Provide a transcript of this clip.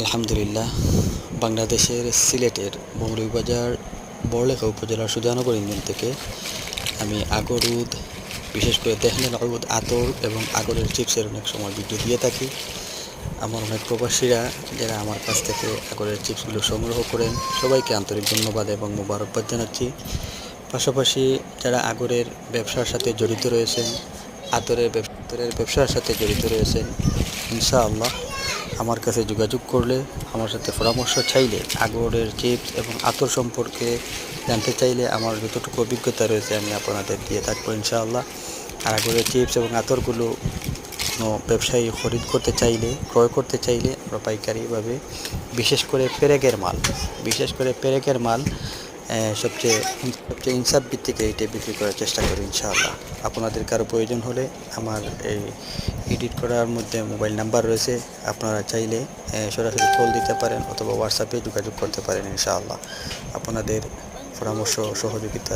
আলহামদুলিল্লাহ, বাংলাদেশের সিলেটের মৌলভীবাজার বড়লেখা উপজেলার সুজানগর ইউনিয়ন থেকে আমি আগরুদ, বিশেষ করে দেহনের আগরুদ আতর এবং আগরের চিপসের অনেক সময় ভিডিও দিয়ে থাকি। আমার অনেক প্রবাসীরা যারা আমার কাছ থেকে আগরের চিপসগুলো সংগ্রহ করেন, সবাইকে আন্তরিক ধন্যবাদ এবং মোবারকবাদ জানাচ্ছি। পাশাপাশি যারা আগরের ব্যবসার সাথে জড়িত রয়েছেন, আতরের ব্যবসার সাথে জড়িত রয়েছেন, ইনশাআল্লাহ আমার কাছে যোগাযোগ করলে, আমার সাথে পরামর্শ চাইলে, আগরের চিপস এবং আতর সম্পর্কে জানতে চাইলে আমার যতটুকু অভিজ্ঞতা রয়েছে আমি আপনাদের দিয়ে থাকব ইনশাআল্লাহ। আর আগরের চিপস এবং আতরগুলো কোনো ব্যবসায়ী খরিদ করতে চাইলে, ক্রয় করতে চাইলে আমরা পাইকারিভাবে বিশেষ করে পেরেকের মাল, বিশেষ করে পেরেকের মাল সবচেয়ে সবচেয়ে ইনসাফ ভিত্তিতে এটা বিক্রি করার চেষ্টা করি, ইনশাআল্লাহ। আপনাদের কারও প্রয়োজন হলে আমার এই এডিট করার মধ্যে মোবাইল নাম্বার রয়েছে, আপনারা চাইলে সরাসরি কল দিতে পারেন অথবা হোয়াটসঅ্যাপে যোগাযোগ করতে পারেন, ইনশাআল্লাহ। আপনাদের পরামর্শ সহযোগিতা